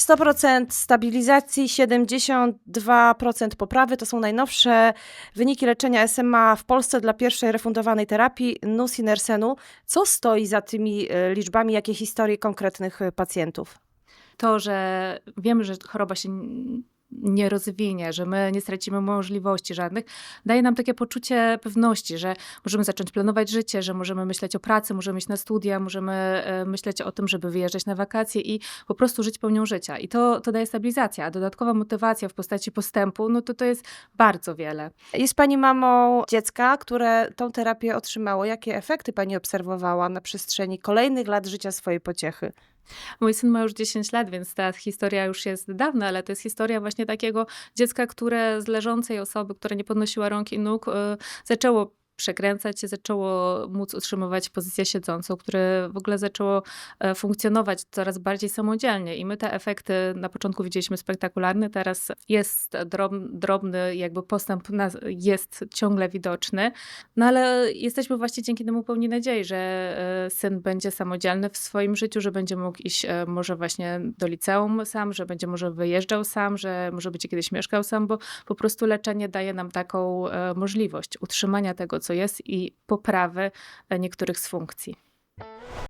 100% stabilizacji, 72% poprawy to są najnowsze wyniki leczenia SMA w Polsce dla pierwszej refundowanej terapii nusinersenu. Co stoi za tymi e, liczbami, jakie historie konkretnych e, pacjentów? To, że wiemy, że choroba się nie rozwinie, że my nie stracimy możliwości żadnych, daje nam takie poczucie pewności, że możemy zacząć planować życie, że możemy myśleć o pracy, możemy iść na studia, możemy e, myśleć o tym, żeby wyjeżdżać na wakacje i po prostu żyć pełnią życia. I to, to daje stabilizacja, a dodatkowa motywacja w postaci postępu, no to to jest bardzo wiele. Jest pani mamą dziecka, które tą terapię otrzymało. Jakie efekty pani obserwowała na przestrzeni kolejnych lat życia swojej pociechy? Mój syn ma już 10 lat, więc ta historia już jest dawna, ale to jest historia właśnie takiego dziecka, które z leżącej osoby, która nie podnosiła rąk i nóg, y, zaczęło przekręcać się, zaczęło móc utrzymywać pozycję siedzącą, które w ogóle zaczęło e, funkcjonować coraz bardziej samodzielnie. I my te efekty na początku widzieliśmy spektakularne, teraz jest drob- drobny jakby postęp jest ciągle widoczny, no ale jesteśmy właśnie dzięki temu pełni nadziei, że e, syn będzie samodzielny w swoim życiu, że będzie mógł iść e, może właśnie do liceum sam, że będzie może wyjeżdżał sam, że może będzie kiedyś mieszkał sam, bo po prostu leczenie daje nam taką możliwość utrzymania tego, co jest i poprawy e, niektórych z funkcji.